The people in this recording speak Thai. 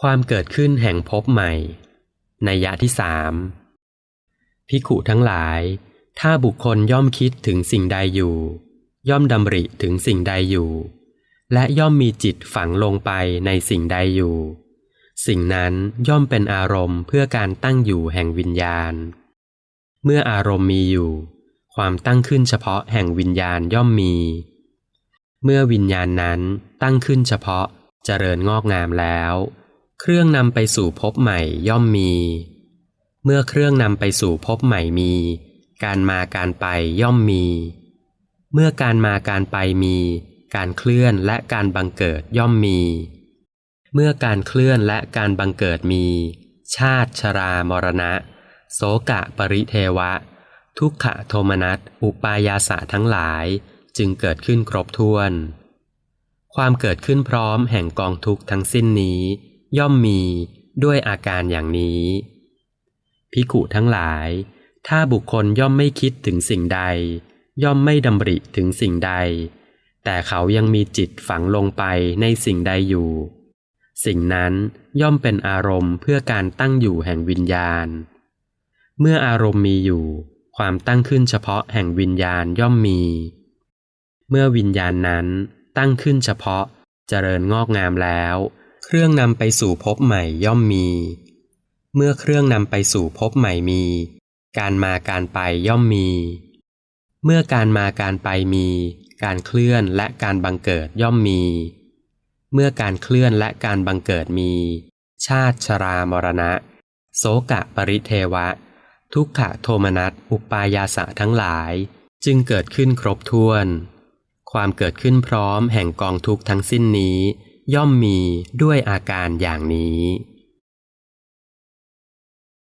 ความเกิดขึ้นแห่งภพใหม่ ในยยะที่สามพิขุทั้งหลาย ถ้าบุคคลย่อมคิดถึงสิ่งใดอยู่ ย่อมดำริถึงสิ่งใดอยู่ และย่อมมีจิตฝังลงไปในสิ่งใดอยู่ สิ่งนั้นย่อมเป็นอารมณ์เพื่อการตั้งอยู่แห่งวิญญาณ เมื่ออารมณ์มีอยู่ ความตั้งขึ้นเฉพาะแห่งวิญญาณย่อมมี เมื่อวิญญาณนั้นตั้งขึ้นเฉพาะเจริญงอกงามแล้ว เครื่องนำไปสู่ภพใหม่ย่อมมี เมื่อเครื่องนำไปสู่ภพใหม่มี การมาการไปย่อมมี เมื่อการมาการไปมี การเคลื่อนและการบังเกิดย่อมมี เมื่อการเคลื่อนและการบังเกิดมี ชาติชรามรณะ โสกะปริเทวะ ทุกขะโทมนัสอุปายาสะทั้งหลายจึงเกิดขึ้นครบถ้วน ความเกิดขึ้นพร้อมแห่งกองทุกข์ทั้งสิ้นนี้ ย่อมมีด้วยอาการอย่างนี้ พิกุทั้งหลาย ถ้าบุคคลย่อมไม่คิดถึงสิ่งใด ย่อมไม่ดำริถึงสิ่งใด แต่เขายังมีจิตฝังลงไปในสิ่งใดอยู่ สิ่งนั้นย่อมเป็นอารมณ์เพื่อการตั้งอยู่แห่งวิญญาณ เมื่ออารมณ์มีอยู่ ความตั้งขึ้นเฉพาะแห่งวิญญาณย่อมมี เมื่อวิญญาณนั้นตั้งขึ้นเฉพาะเจริญงอกงามแล้ว เครื่องนำไปสู่ภพใหม่ย่อมมี เมื่อเครื่องนำไปสู่ภพใหม่มี การมาการไปย่อมมี เมื่อการมาการไปมี การเคลื่อนและการบังเกิดย่อมมี เมื่อการเคลื่อนและการบังเกิดมี ชาติชรามรณะ โสกะปริเทวะ ทุกขะโทมนัสอุปายาสะทั้งหลาย จึงเกิดขึ้นครบถ้วน ความเกิดขึ้นพร้อมแห่งกองทุกทั้งสิ้นนี้ ย่อมมีด้วยอาการอย่างนี้